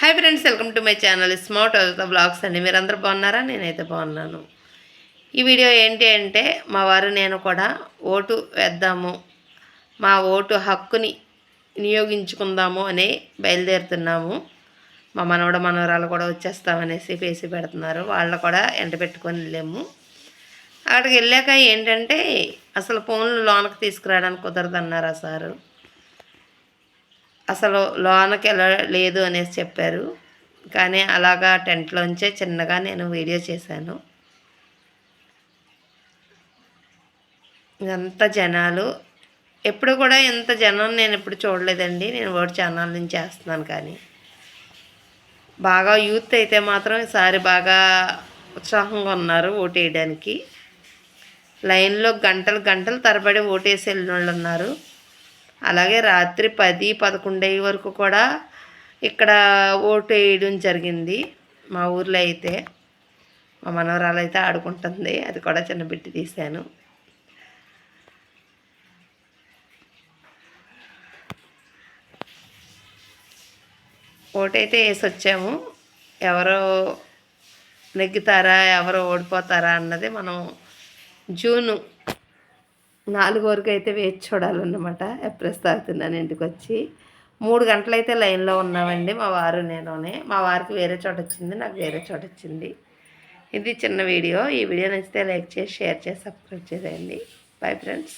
Hi friends welcome to my channel smart blogs అండి. మీరందరూ బాగున్నారా? నేనైతే బాగున్నాను. ఈ వీడియో ఏంటి అంటే మా వారు నేను కూడా ఓటు వేద్దాము మా ఓటు హక్కుని వినియోగించుకుందాము అని బయలుదేరుతున్నాము. మా మనవడ మనవరాలు కూడా వచ్చేస్తామనేసి పేసి పెడుతున్నారు. వాళ్ళు కూడా ఎంట పెట్టుకొని వెళ్ళాము. అక్కడికి వెళ్ళాక ఏంటంటే అసలు ఫోన్లు లోనకి తీసుకురావడానికి కుదరదన్నారు ఆ సారు? అసలు లోనకి లేదు అనేసి చెప్పారు. కానీ అలాగా టెంట్లోంచే చిన్నగా నేను వీడియో చేశాను. ఇంత జనాలు ఎప్పుడు కూడా ఇంత జనం నేను ఎప్పుడు చూడలేదండి. నేను ఓడి ఛానల్ నుంచి చేస్తున్నాను కానీ. బాగా యూత్ అయితే మాత్రం ఈసారి బాగా ఉత్సాహంగా ఉన్నారు ఓటు వేయడానికి. లైన్లో గంటలు గంటలు తరబడి ఓటేసి వెళ్ళిన వాళ్ళు ఉన్నారు. అలాగే రాత్రి పది పదకొండు అయ్యే వరకు కూడా ఇక్కడ ఓటు వేయడం జరిగింది మా ఊర్లో అయితే. మా మనవరాలు అయితే ఆడుకుంటుంది. అది కూడా చిన్న బిడ్డ తీశాను. ఓటైతే వేసి వచ్చాము. ఎవరో నెగ్గుతారా ఎవరు ఓడిపోతారా అన్నది మనం జూను నాలుగు వరకు అయితే వేచి చూడాలన్నమాట. ఎప్రెస్ తాగుతున్నాను ఇంటికి వచ్చి. మూడు గంటలైతే లైన్లో ఉన్నామండి మా వారు నేనునే. మా వారికి వేరే చోట వచ్చింది నాకు వేరే చోట వచ్చింది. ఇది చిన్న వీడియో. ఈ వీడియో నచ్చితే లైక్ చేసి షేర్ చేసి సబ్స్క్రైబ్ చేసేయండి. Bye friends.